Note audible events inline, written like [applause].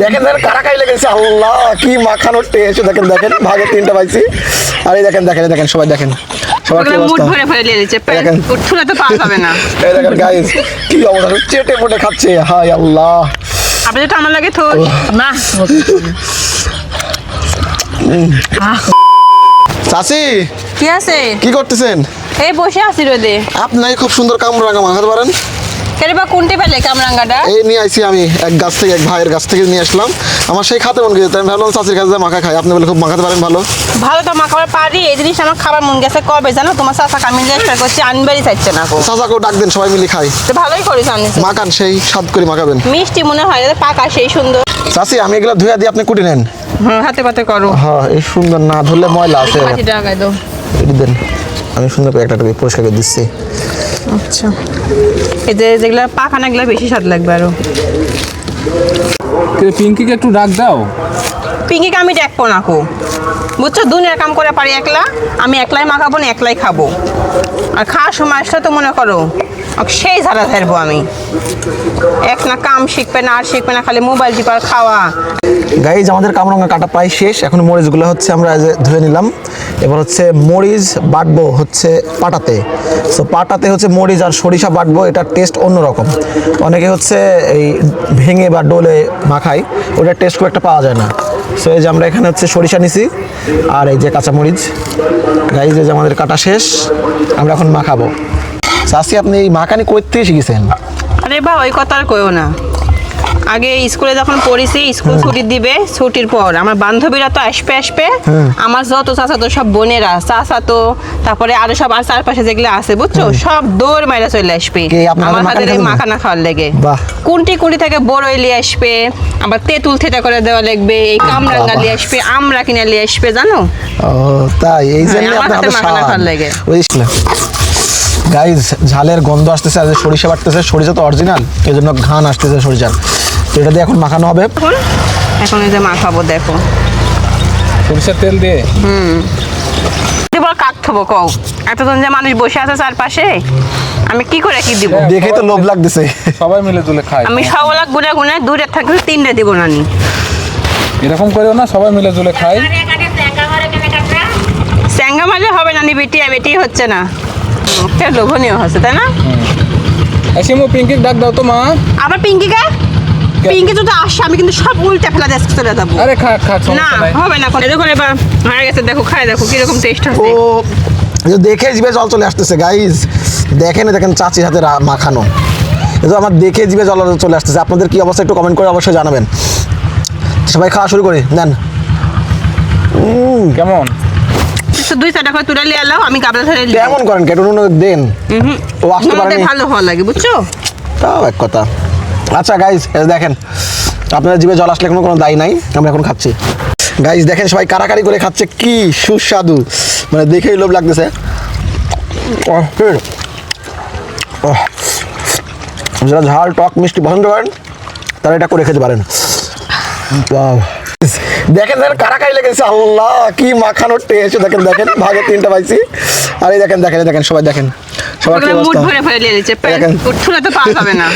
দেখেন দেখেন কারা খাই লেগেছে? আল্লাহ কি মাখানোর টেস্ট দেখেন দেখেন ভাগে তিনটা পাইছি। আর এই দেখেন দেখেন দেখেন সবাই দেখেন। সবার কি অবস্থা? ভরে ভরে নিয়ে নিচ্ছে দেখেন। ঠুলে তো পাওয়া যাবে না। [laughs] এই দেখেন গাইস কি অবস্থা? চেটে পুটে খাচ্ছে। হাই আল্লাহ। আপনি যেটা আমার লাগে তো না। চাচি কি আছে? কি করতেছেন? এই বসে আছি রোদে। আপনাকে খুব সুন্দর কামরাঙা মাখাতে পারেন? বা কোনটি পেলে কামরাঙ্গাটা? এই নিয়ে আইছি আমি এক গাছ থেকে এক ভাইয়ের গাছ থেকে নিয়ে আসলাম। আমার সেই খাতে মন গেছে আমি ভাবলাম চাচির কাছে মাখা খাই। আপনি বলে খুব মাখাতে পারেন ভালো। ভালো তো মাখাবার পারি এই জিনিস আমার খাবার মন গেছে কবে জানো? তোমার চাচা কামিন চেষ্টা করছি আনবারই চাইছে না ডাক দেন সবাই মিলে খাই। তো ভালোই করিস মাখান সেই স্বাদ করে মাখাবেন। মিষ্টি মনে হয় পাকা সেই সুন্দর। আমি এগুলো ধুয়ে দিয়ে আপনি কুটি নেন। হাতে পাতে করো। হ্যাঁ এই সুন্দর না ধরলে ময়লা আছে। দেন আমি সুন্দর করে একটা করে পরিষ্কার করে দিচ্ছি। আচ্ছা। এই যে যেগুলো পাখানাগুলো না বেশি স্বাদ লাগবে আরও। পিঙ্কিকে একটু ডাক দাও। পিঙ্কিকে আমি দেখব না কো। বুঝছ? দুনিয়ার কাম করে পারি একলা আমি একলাই মাখাবো না একলাই খাব। আর খাওয়ার সময় আসলে তো মনে করো সেই ঝাড়া ধরবো আমি। এক না কাম শিখবে না, আর শিখবে না, খালি মোবাইল টিপার খাওয়া। গাইজ আমাদের কামরাঙ্গা কাটা প্রায় শেষ। এখন মরিচগুলো হচ্ছে আমরা ধুয়ে নিলাম। এবার হচ্ছে মরিচ বাটবো হচ্ছে পাটাতে। সো পাটাতে হচ্ছে মরিচ আর সরিষা বাটবো, এটার টেস্ট অন্যরকম। অনেকে হচ্ছে এই ভেঙে বা ডোলে মাখায়, ওটার টেস্ট খুব একটা পাওয়া যায় না। সো এই যে আমরা এখানে হচ্ছে সরিষা নিছি, আর এই যে কাঁচা মরিচ গাইজ এই যে আমাদের কাটা শেষ, আমরা এখন মাখাবো। চাষি আপনি এই মাখানি কই থেকে শিখেছেন? আরে বা ওই কথা আর কইও না। আগে স্কুলে যখন পড়েছি স্কুল ছুটি দিবে ছুটির পর আমার বান্ধবীরা তো আসবে আসবে। আমার যত চাচা তো সব বোনেরা চাচা তো তারপরে আরও সব আর চারপাশে যেগুলো আছে বুঝছ? সব দৌড় মাইরা চলে আসবে। আমার হাতের হাতের এই মাখানা খাওয়ার লেগে। কুন্টি কুন্টি থেকে বড়ই লিয়ে আসবে আবার তেঁতুল থেতা করে দেওয়া লাগবে এই কামরাঙ্গা। লিয়ে আসবে আমরা কিনে লিয়ে আসবে জানো? ও তাই এই জন্য হ্যাঁ, হাতে মাখানা খাওয়ার লাগে। গাইজ ঝালের গন্ধ আসতেছে আর সরিষা বাটতেছে। সরিষা তো অরিজিনাল এই জন্য ঘান আসতেছে সরিষার। তো এটা দিয়ে এখন মাখানো হবে। এখন? এখন এই যে মাখাবো দেখো। সরিষার তেল দিয়ে? এবার কাক থবো কও। এতজন যে মানুষ বসে আছে চারপাশে আমি কি করে কি দিব? দেখেই তো লোভ লাগতেছে। সবাই মিলে তুলে খায় আমি সবলা গুনে গুনে দূরে থাকলে তিনটে দিব না নি এরকম করেও না সবাই মিলে তুলে খাই। স্যাঙ্গা মারলে হবে না নি বেটি বেটি হচ্ছে না। কে লোভনীয় হচ্ছে তাই না? আসিমু পিঙ্কি ডাক দাও তো মা। আবার পিঙ্কিকে? পিঙ্কি যদি আসে আমি কিন্তু সব উল্টে ফেলা দেশ চলে যাব। আরে খা খা না হবে না কোনো দেখো এবার হয়ে গেছে দেখো খাই দেখো কীরকম টেস্ট হচ্ছে যে দেখে জিভে জল চলে আসতেছে গাইজ দেখেন দেখেন চাচির হাতে মাখানো। এটা আমার দেখে জিভে জল চলে আসতেছে। আপনাদের কি অবস্থা একটু কমেন্ট করে অবশ্যই জানাবেন। সবাই খাওয়া শুরু করি নেন। কেমন? দুই চারটা করে তুলে নিয়ে এলাও আমি গাবলা ধরে নিয়ে কেমন করেন? কেটে নুন দেন? ও আসতে পারেনি। ভালো হওয়া লাগে বুঝছ? তাও এক কথা। আচ্ছা গাইজ দেখেন আপনার জিভে জল আসলে কোনো কোনো দায় নাই আমরা এখন খাচ্ছি। গাইজ দেখেন সবাই কারাকারি করে খাচ্ছে কি সুস্বাদু। মানে দেখেই লোভ লাগতেছে। যারা ঝাল টক মিষ্টি পছন্দ করেন তারা এটা করে খেতে পারেন। Wow. দেখেন কারা খাই লেগেছে আল্লাহ কি মাখানো টেস্ট দেখেন দেখেন ভাগে তিনটা পাইছি আরে এই দেখেন দেখেন দেখেন সবাই দেখেন সবাই কি অবস্থা দেখেন। তো পাওয়া যাবে না